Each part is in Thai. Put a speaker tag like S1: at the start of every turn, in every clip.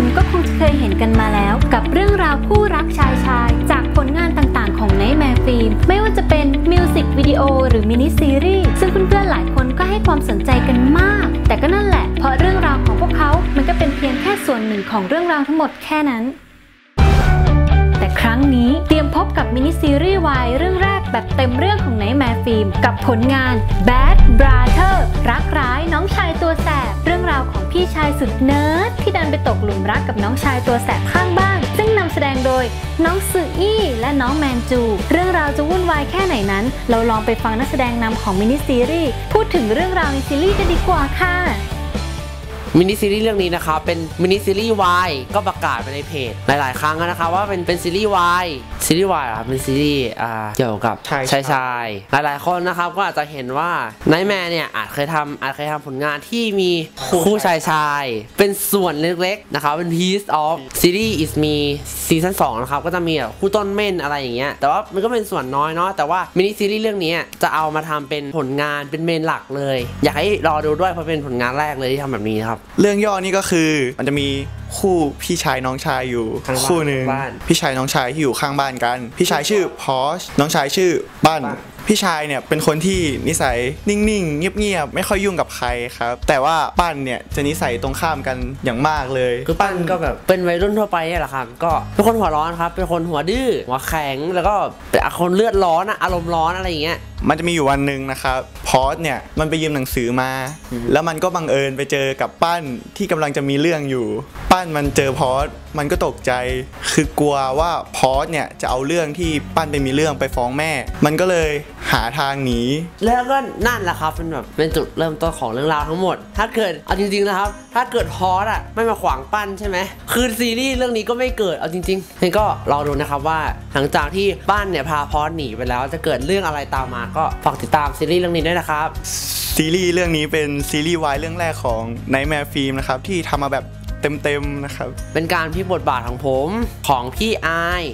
S1: นก็คงจะเคยเห็นกันมาแล้ว กับเรื่องราวคู่รักชายชาย จากผลงานต่างๆ ของไนท์แมร์ฟิล์มไม่ว่าจะเป็นมิวสิกวิดีโอหรือมินิซีรีส์ซึ่งเพื่อนๆหลายคนก็ให้ความสนใจกันมาก แต่ก็นั่นแหละ เพราะเรื่องราวของพวกเขา มันก็เป็นเพียงแค่ส่วนหนึ่งของเรื่องราวทั้งหมดแค่นั้นแต่ครั้งนี้เตรียมพบกับมินิซีรีส์วายเรื่องแรกแบบเต็มเรื่องของไนท์แมร์ฟิล์มกับผลงาน Bad Brother รักร้ายน้องชายตัวแสายสุดเนิร์ดที่ดันไปตกหลุมรักกับน้องชายตัวแสบข้างบ้าน ซึ่งนำแสดงโดยน้องซืออี้และน้องแมนจู เรื่องราวจะวุ่นวายแค่ไหนนั้น เราลองไปฟังนักแสดงนำของมินิซีรีส์พูดถึงเรื่องราวในซีรีส์กันดีกว่าค่ะ
S2: มินิซีรีส์เรื่องนี้นะครับเป็นมินิซีรีส์วายก็ประกาศไปในเพจหลาย ๆ ครั้งแล้วนะครับว่าเป็นเป็นซีรีส์วาย ซีรีส์วายครับเป็นซีรีส์อ่าเกี่ยวกับ
S3: ชาย
S2: ชายชายหลายๆคนนะครับก็อาจจะเห็นว่าไนท์แมร์เนี่ยอาจเคยทำอาจเคยทำผลงานที่มีคู่ชายชาย เป็นส่วนเล็กๆนะครับเป็น piece of series is me ซีซั่น2นะครับก็จะมีแบบคู่ต้นเม่นอะไรอย่างเงี้ยแต่ว่ามันก็เป็นส่วนน้อยเนาะแต่ว่ามินิซีรีส์เรื่องนี้จะเอามาทำเป็นผลงานเป็นเมนหลักเลย อยากให้รอดูด้วยเพราะเป็นผลงานแรกเลยที่ทำแบบนี้นะครับ
S3: เรื่องย่อนี่ก็คือมันจะมีคู่พี่ชายน้องชายอยู่
S2: ข้างบ้าน
S3: คู่หนึ่ง
S2: บ้าน
S3: พี่ชายน้องชายที่อยู่ข้างบ้านกัน พี่ชายชื่อพอชน้องชายชื่อปั้น
S2: ปั้น
S3: พี่ชายเนี่ยเป็นคนที่นิสัยนิ่งๆ เงียบๆ ไม่ค่อยยุ่งกับใครครับ แต่ว่าปั้นเนี่ยจะนิสัยตรงข้ามกันอย่างมากเลย
S2: คือปั้นก็แบบเป็นวัยรุ่นทั่วไปนี่แหละครับก็เป็นคนหัวร้อนครับ เป็นคนหัวดื้อหัวแข็งแล้วก็เป็นคนเลือดร้อนอะอารมณ์ร้อนอะไรอย่างเงี้ย
S3: มันจะมีอยู่วันหนึ่งนะครับพอสเนี่ยมันไปยืมหนังสือมา แล้วมันก็บังเอิญไปเจอกับปั้นที่กำลังจะมีเรื่องอยู่ ปั้นมันเจอพอสมันก็ตกใจ คือกลัวว่าพอสเนี่ยจะเอาเรื่องที่ปั้นไปมีเรื่องไปฟ้องแม่ มันก็เลยหาทางหนี
S2: แล้วก็นั่นแหละครับเป็นแบบเป็นจุดเริ่มต้นของเรื่องราวทั้งหมด ถ้าเกิดเอาจริงๆนะครับ ถ้าเกิดพอสอะไม่มาขวางปั้นใช่ไหมคือซีรีส์เรื่องนี้ก็ไม่เกิดเอาจริงๆงั้นก็รอดูนะครับว่าหลังจากที่ปั้นเนี่ยพาพอสหนีไปแล้ว จะเกิดเรื่องอะไรตามมา ก็ฝากติดตามซีรีส์เรื่องนี้ด้วยนะครับ
S3: ซีรีส์เรื่องนี้เป็นซีรีส์วายเรื่องแรกของ Nightmare Film นะครับที่ทำมาแบบเต็มๆนะครับ
S2: เป็นการพลิกบทบาทของผมของพี่อาย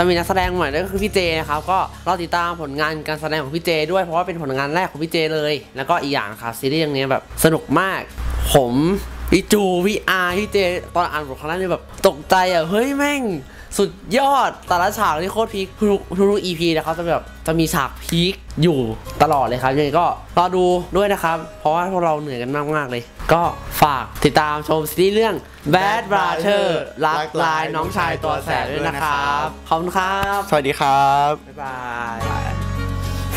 S2: จะมีนักแสดงใหม่ด้วยก็คือพี่เจนะครับก็รอติดตามผลงานการแสดงของพี่เจ ด้วยเพราะว่าเป็นผลงานแรกของพี่เจเลย แล้วก็อีกอย่างครับซีรีส์เรื่องนี้แบบสนุกมากผม พี่จูพี่อายพี่เจตอนอ่านบทครั้งแรกนี่แบบตกใจอะเฮ้ยแม่ง สุดยอดแต่ละฉากนี่โคตรพีคทุกทุก EP นะครับจะแบบจะมีฉากพีคอยู่ตลอดเลยครับยังไงก็รอดูด้วยนะครับ เพราะว่าพวกเราเหนื่อยกันมากๆเลย ก็ฝากติดตามชมซีรีส์เรื่อง Bad Brother รักลายน้องชายตัวแสบด้วยนะครับขอบคุณครับ
S3: สวัสดีครับ
S2: บ๊ายบาย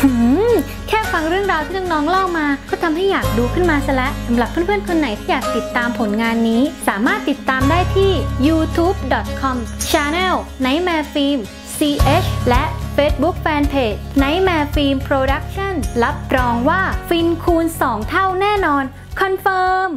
S1: หืมแค่ฟังเรื่องราวที่น้องๆเล่ามา ก็ทำให้อยากดูขึ้นมาซะแล้วสำหรับเพื่อนๆคนไหนที่อยากติดตามผลงานนี้ สามารถติดตามได้ที่ youtube.com channel nightmare film ch และ Facebook Fanpage Nightmare Film Production รับรองว่าฟินคูณ 2 เท่าแน่นอน คอนเฟิร์ม